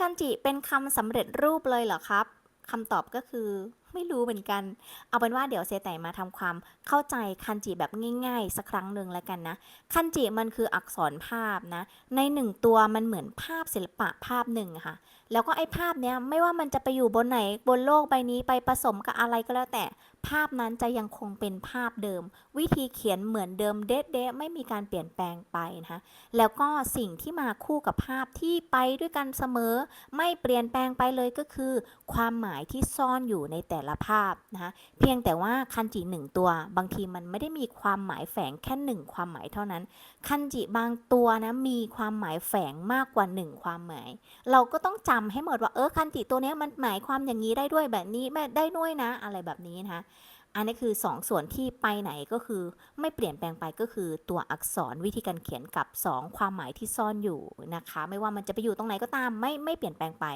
คันจิเป็นคำสำเร็จรูปเลยเหรอครับคำตอบก็คือ ไม่รู้เหมือนกัน เอาเป็นว่าเดี๋ยวเซไตมาทำความเข้าใจคันจิแบบง่าย ๆ สักครั้งหนึ่งแล้วกันนะ คันจิมันคืออักษรภาพนะ ในหนึ่งตัวมันเหมือนภาพศิลปะภาพหนึ่งค่ะ แล้วก็ไอ้ภาพเนี้ยไม่ว่ามันจะไปอยู่บนไหนบนโลกใบนี้ไปผสมกับอะไรก็แล้วแต่ภาพนั้นจะยังคงเป็นภาพเดิม วิธีเขียนเหมือนเดิมเด๊ะๆไม่มีการเปลี่ยนแปลงไปนะคะแล้วก็สิ่งที่มาคู่กับภาพที่ไปด้วยกันเสมอ ไม่เปลี่ยนแปลงไปเลยก็คือ ความหมายที่ซ่อนอยู่ในแต่ละภาพนะคะเพียงแต่ว่าคันจิหนึ่งตัวบางทีมันไม่ได้มีความหมายแฝงแค่หนึ่งความหมายเท่านั้น คันจิบางตัวนะมีความหมายแฝงมากกว่าหนึ่งความหมาย เราก็ต้องจำให้หมดว่าเออคันจิตัวนี้มันหมายความอย่างนี้ได้ด้วยแบบนี้ได้ด้วยนะ อะไรแบบนี้นะคะ อันนี้คือ 2 ส่วนที่ไปไหนก็คือไม่เปลี่ยนแปลงไปก็คือตัวอักษรวิธีการเขียนกับ 2 ความหมายที่ซ่อนอยู่นะคะ ไม่ว่ามันจะไปอยู่ตรงไหนก็ตามไม่ไม่เปลี่ยนแปลงไป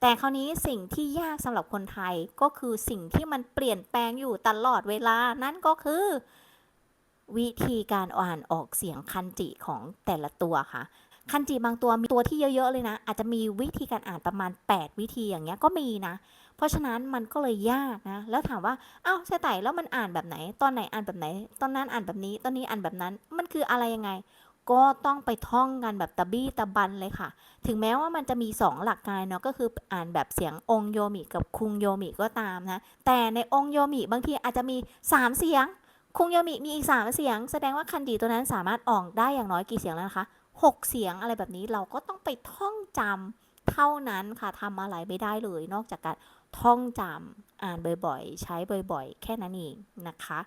แต่คราวนี้สิ่งที่ยากสำหรับคนไทยก็คือสิ่งที่มันเปลี่ยนแปลงอยู่ตลอดเวลานั่นก็คือ วิธีการอ่านออกเสียงคันจิของแต่ละตัวค่ะคันจิบางตัวมีตัวที่เยอะๆเลยนะ อาจจะมีวิธีการอ่านประมาณ 8 วิธีอย่างเงี้ยก็มีนะ เพราะฉะนั้นมันก็เลยยากนะ แล้วถามว่า เอ้าใช่ไต่แล้วมันอ่านแบบไหน ตอนไหนอ่านแบบไหน ตอนนั้นอ่านแบบนี้ ตอนนี้อ่านแบบนั้น มันคืออะไรยังไง ก็ต้องไปท่องกันแบบตะบี้ตะบันเลยค่ะ ถึงแม้ว่ามันจะมี 2 หลักการเนาะ ก็คืออ่านแบบเสียงองโยมิกับคุงโยมิก็ตามนะ แต่ในองโยมิบางทีอาจจะมี 3 เสียง คุงโยมิมีอีก 3 เสียง แสดงว่าคันดีตัวนั้นสามารถออกได้อย่างน้อยกี่เสียงแล้วนะคะ 6 เสียงอะไรแบบนี้เราก็ต้องไปท่องจำ เท่านั้นค่ะทำอะไรไม่ได้เลยนอกจากการท่องจำอ่านบ่อยๆ ใช้บ่อยๆ แค่นั้นเองนะคะ